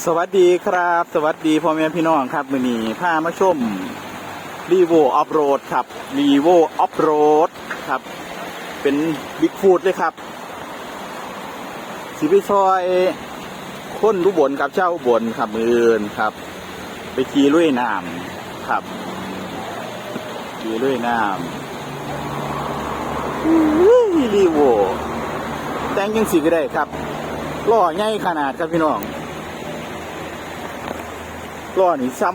สวัสดีครับ สวัสดีพ่อแม่พี่น้องครับมือนี้พามาชมรีโวออฟโรดครับรีโวออฟโรดครับ เป็นบิ๊กฟูดเลยครับสีไปซอยคนรุบนครับเช่าอุบนครับมืออื่นครับ ไปขี่ลุยน้ำครับขี่ลุยน้ำรีโวแต่งยังสีก็ได้ครับล่อใหญ่ขนาดครับพี่น้อง ล้อนี่ซ้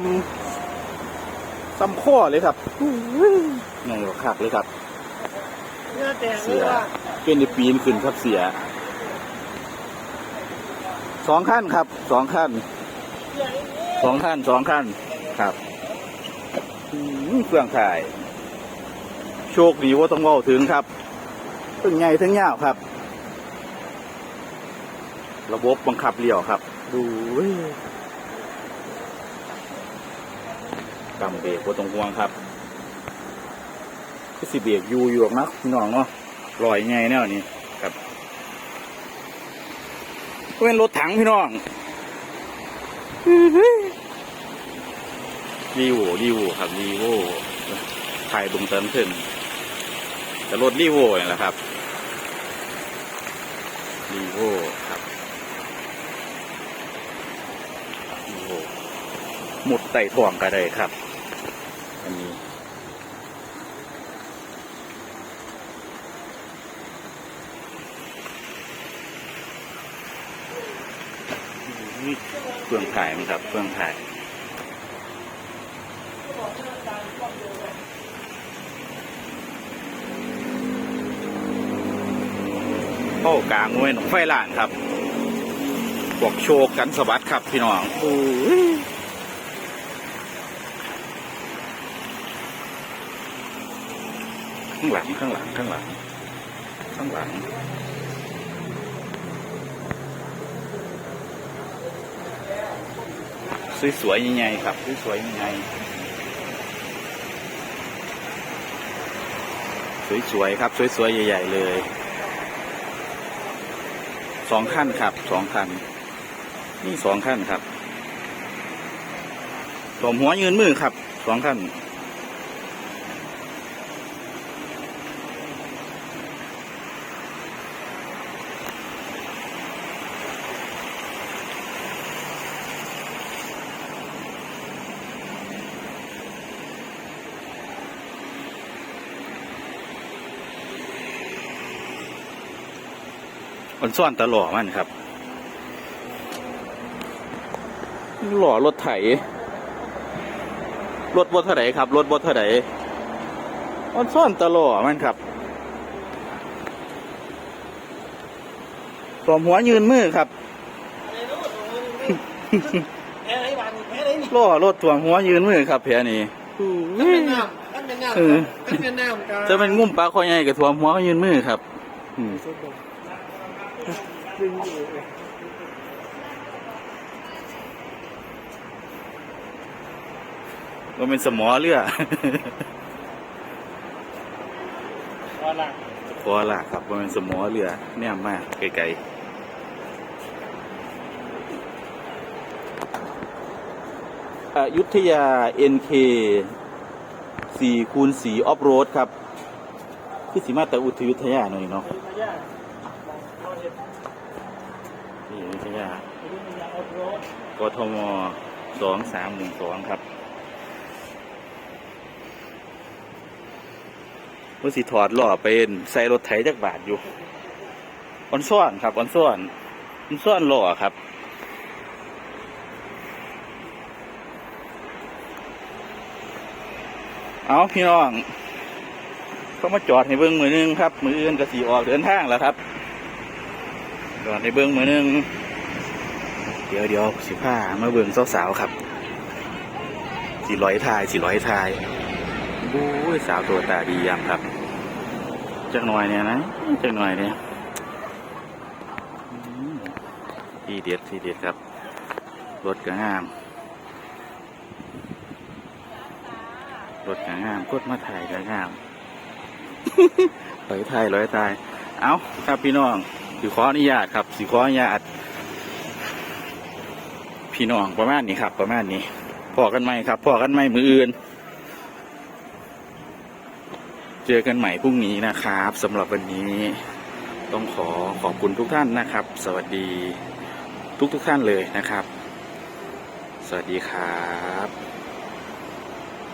ำซ้ำข้อเลยครับไงก็คักเลยครับเนื้อแดงเสีเลยยว่าเป็นในปีนขึ้นครับเสียสองขั้นครับสองขั้นสองขั้นสองขั้นครับอืมเครื่องถ่าย โชคดีว่าต้องเว้าถึงครับถึงไงถึงยาวครับ ระบบบังคับเลี้ยวครับ ดูเว้ย กำเบรกว่ตรงห่วงครับก็สิเบรกอยู่อยู่หรอกนะพี่น้องเนาะลอยไงแน่นี่ครับก็เป็นรถถังพี่น้องรีโวรีโวครับรีโวถ่ายตรงเติมขึ้น แต่รถรีโวนี่แหละครับรีโวครับรีโวหมดไต่ถ่วงก็ได้ครับ อันนี้เครื่องถ่ายมั้งครับเครื่องถ่ายเข้กลางเว้นไฟล้านครับบวกโชว์กันสะบัดครับพี่น้องโอ้ ข้างหลังข้างหลังข้างหลัง ข้างหลัง สวยๆใหญ่ๆครับสวยๆใหญ่ๆสวยๆครับ สวยๆใหญ่ ๆ เลยสองขั้นครับสองขั้นนี่สองขั้นครับสมหัวยืนมือครับสองขั้น มันซ่อนตลอดมันครับหล่อรถไถรถบดเท่าไหร่ครับรถบดเท่าไหร่มันซ่อนตลอดมันครับตัวหัวยืนมือครับแพ้ไหนบ้านแพ้ไหนนี่ล่อรถตัวหัวยืนมือครับเพียนี่มันเป็นน้ำมันเป็นน้ำเออมันเป็นน้ำกันจะเป็นงุ่มปลาคอใหญ่กับตัวหัวยืนมือครับอืม ดึงอยู่ก็เป็นสมอเรือพอละพอละครับว่าเป็นสมอเรือเนี่ยมากไกลๆอยุธยา NK สี่คูณสีออฟโรดครับ คือสีมาแต่อุทยุธยาหน่อยเนาะ อยุธยาเราเห็นนี่อยุธยาอยุธยาออฟโกทมสองสามหนึ่งสองครับเมื่อสิถอดล้อเป็นใส่รถไถจักบาทอยู่ออนซ่อนครับออนซ่อนออนซ่อนล้อครับเอาพี่น้องเขามาจอดให้เบิ้งมือหนึงครับ มืออื่นก็สีออกเดินทางแล้วครับ จอดให้เบิ้องมือนึง เดี๋ยวเดี๋ยวสิผ้ามาเบิ่งสาวๆครับสีร้อยทายสีร้อยทายบู้ยสาวตัวตาดียามครับจักหน่อยเนี่ยนะจักหน่อยเนี่ยทีเด็ดทีเด็ดครับรถก็งามรถก็งามกดมาถ่ายก็งามร้อยทายร้อยทาย เอาครับพี่น้อง สิขออนุญาตครับสิขออนุญาตพี่น้องประมาณนี้ครับ ประมาณนี้พอกันไหมครับพอกันไหมมืออื่น เจอกันใหม่พรุ่งนี้นะครับสำหรับวันนี้ต้องขอขอบคุณทุกท่านนะครับ สวัสดีทุกทุกท่านเลยนะครับ สวัสดีครับ